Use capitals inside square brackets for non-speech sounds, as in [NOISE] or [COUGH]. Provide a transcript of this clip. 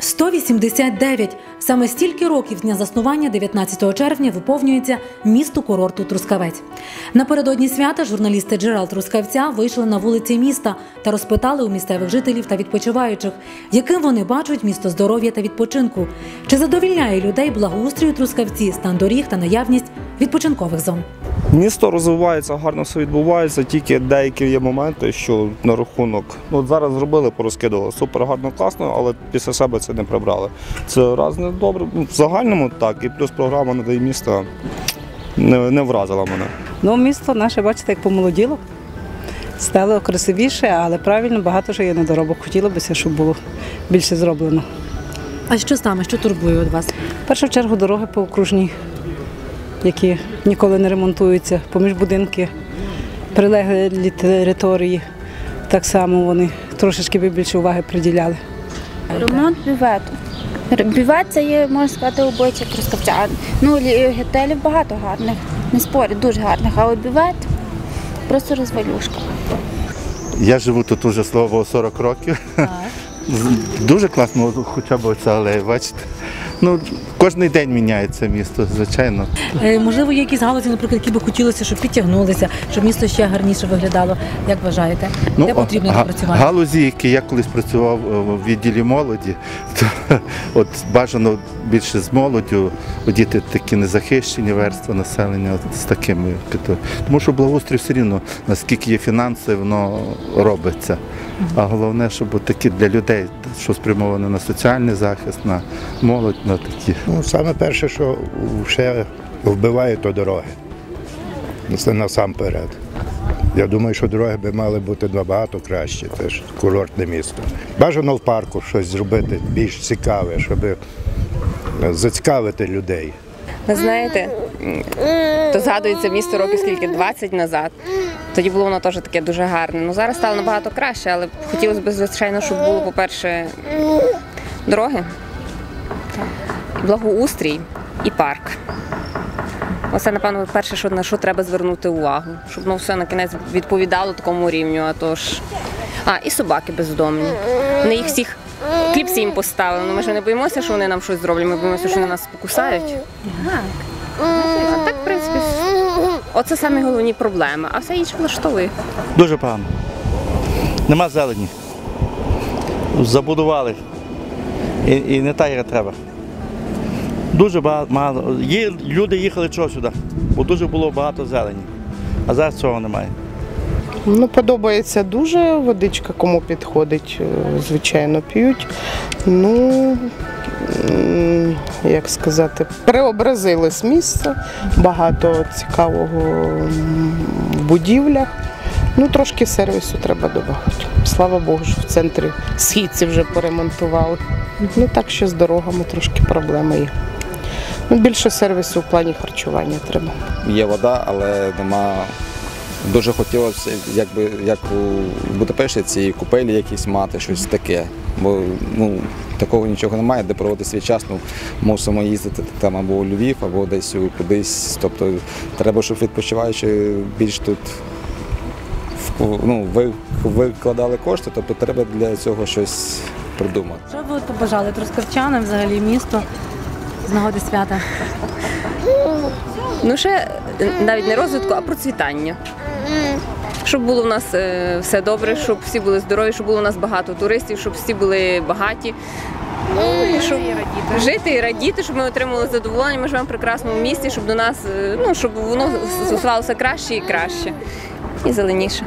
«189». Саме стільки років з дня заснування 19 червня виповнюється місту курорту Трускавець. Напередодні свята журналісти джерел Трускавця вийшли на вулиці міста та розпитали у місцевих жителів та відпочиваючих, яким вони бачать місто здоров'я та відпочинку, чи задовільняє людей благоустрою Трускавці, стан доріг та наявність відпочинкових зон. Місто розвивається, гарно все відбувається, тільки деякі є моменти, що на рахунок. Ну, от зараз зробили, порозкидували. Супер гарно, класно, але після себе це не прибрали. Це раз не добре. Ну, В загальному так, і плюс програма «Надій міста не, не вразила мене. Ну, місто наше, бачите, як помолоділо. Стало красивіше, але правильно багато що є недоробок. Хотілося б, щоб було більше зроблено. А що саме, що турбує від вас? В першу чергу дороги по окружній, які ніколи не ремонтуються, поміж будинки, прилеглі території. Так само вони трошечки би більше уваги приділяли. Ремонт бювету. Бювет це є, можна сказати, обличчя Трускавця. Ну, готелів багато гарних, не спорю, дуже гарних, а от бювет просто розвалюшка. Я живу тут уже слово 40 років. З- Дуже класно, хоча б оця алея, бачите. Ну, кожен день міняється місто, звичайно. Е, можливо, є якісь галузі, наприклад, які би хотілося, щоб підтягнулися, щоб місто ще гарніше виглядало. Як вважаєте? Де потрібно Ну, га- допрацювати? Галузі, які я колись працював е, в відділі молоді, [LAUGHS] то от бажано більше з молоддю, діти такі незахищені верства населення от, з такими. Тому що благоустрій все рівно, наскільки є фінанси, воно робиться. А головне, щоб такі для людей, що спрямовано на соціальний захист, на молодь, на такі. Ну, саме перше, що ще вбиває, то дороги. Це насамперед. Я думаю, що дороги би мали бути набагато кращі, це ж курортне місто. Бажано в парку щось зробити більш цікаве, щоб зацікавити людей. Ви знаєте, то згадується місто років скільки 20 назад. Тоді було воно теж таке дуже гарне. Ну зараз стало набагато краще, але хотілося б, звичайно, щоб було, по-перше, дороги, благоустрій і парк. Оце, напевно, перше, що на що треба звернути увагу, щоб ну все на кінець відповідало такому рівню. А то ж. А, і собаки бездомні. Вони їх всіх кліпсі їм поставили. Ну ми ж не боїмося, що вони нам щось зроблять, ми боїмося, що вони нас покусають. А так, в принципі, оце самі головні проблеми, а все інше влаштовує. Дуже погано. Нема зелені. Забудували. І, і не так, як треба. Дуже багато. Є, люди їхали чого сюди, бо дуже було багато зелені. А зараз цього немає. Ну, подобається дуже, водичка кому підходить, е, звичайно, п'ють. Ну, як сказати, преобразилось місце, багато цікавого в будівлях. Ну, трошки сервісу треба додати. Слава Богу, що в центрі східці вже поремонтували. Ну так що з дорогами трошки проблеми є. Ну, більше сервісу в плані харчування треба. є вода, але нема. Дуже хотілося, якби як у Будапешті ці купелі якісь мати, щось таке. Бо ну, такого нічого немає, де проводити свій час. Ну, мусимо їздити там або у Львів, або десь у- кудись. Тобто треба, щоб відпочиваючи більш тут ну, ви, викладали кошти, тобто треба для цього щось придумати. Що ви побажали трускавчанам, взагалі місту з нагоди свята? Ну ще е, навіть не розвитку, а процвітання. Щоб було в нас е, все добре, щоб всі були здорові, щоб було у нас багато туристів, щоб всі були багаті. Ну, щоб жити і радіти, щоб ми отримали задоволення. Ми живемо в прекрасному місті, щоб до нас, е, ну щоб воно ставалося краще і краще, і зеленіше.